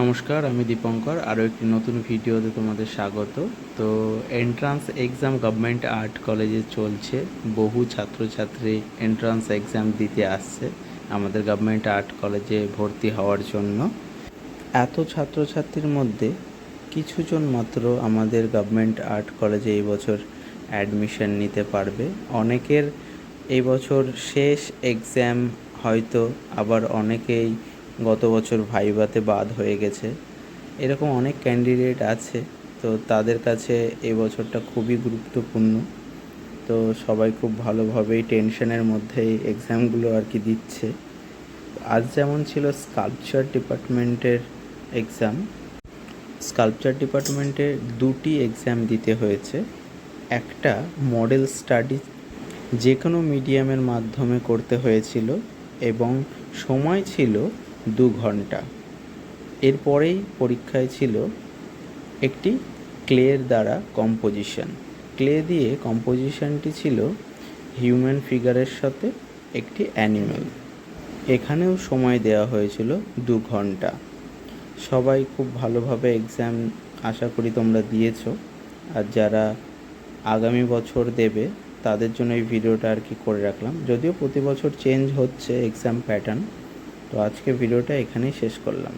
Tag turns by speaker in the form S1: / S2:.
S1: নমস্কার, আমি দীপঙ্কর। আরও একটি নতুন ভিডিওতে তোমাদের স্বাগত। তো এন্ট্রান্স এক্সাম গভর্নমেন্ট আর্ট কলেজে চলছে। বহু ছাত্রছাত্রী এন্ট্রান্স এক্সাম দিতে আসছে আমাদের গভর্নমেন্ট আর্ট কলেজে ভর্তি হওয়ার জন্য। এত ছাত্রছাত্রীর মধ্যে কিছুজন মাত্র আমাদের গভর্নমেন্ট আর্ট কলেজে এই বছর অ্যাডমিশন নিতে পারবে। অনেকের এই বছর শেষ এক্সাম হয়তো আবার অনেকেই গত বছর ভাইভাতে বাদ হয়ে গেছে। এরকম অনেক ক্যান্ডিডেট আছে, তো তাদের কাছে এই বছরটা খুবই গুরুত্বপূর্ণ। তো সবাই খুব ভালোভাবেই টেনশনের মধ্যেই এক্সামগুলো আর কি দিচ্ছে। আজ যেমন ছিল স্কাল্পচার ডিপার্টমেন্টের এক্সাম স্কাল্পচার ডিপার্টমেন্টে দুটি এক্সাম দিতে হয়েছে। একটা মডেল স্টাডি যে কোনো মিডিয়ামের মাধ্যমে করতে হয়েছিল এবং সময় ছিল দু ঘণ্টা। এরপরেই পরীক্ষায় ছিল একটি ক্লের দ্বারা কম্পোজিশন। ক্লে দিয়ে কম্পোজিশনটি ছিল হিউম্যান ফিগারের সাথে একটি অ্যানিম্যাল এখানেও সময় দেওয়া হয়েছিল দু ঘণ্টা। সবাই খুব ভালোভাবে এক্সাম আশা করি তোমরা দিয়েছ। আর যারা আগামী বছর দেবে, তাদের জন্য এই ভিডিওটা আর কি করে রাখলাম। যদিও প্রতি বছর চেঞ্জ হচ্ছে এক্সাম প্যাটার্ন তো আজকে ভিডিওটা এখানেই শেষ করলাম।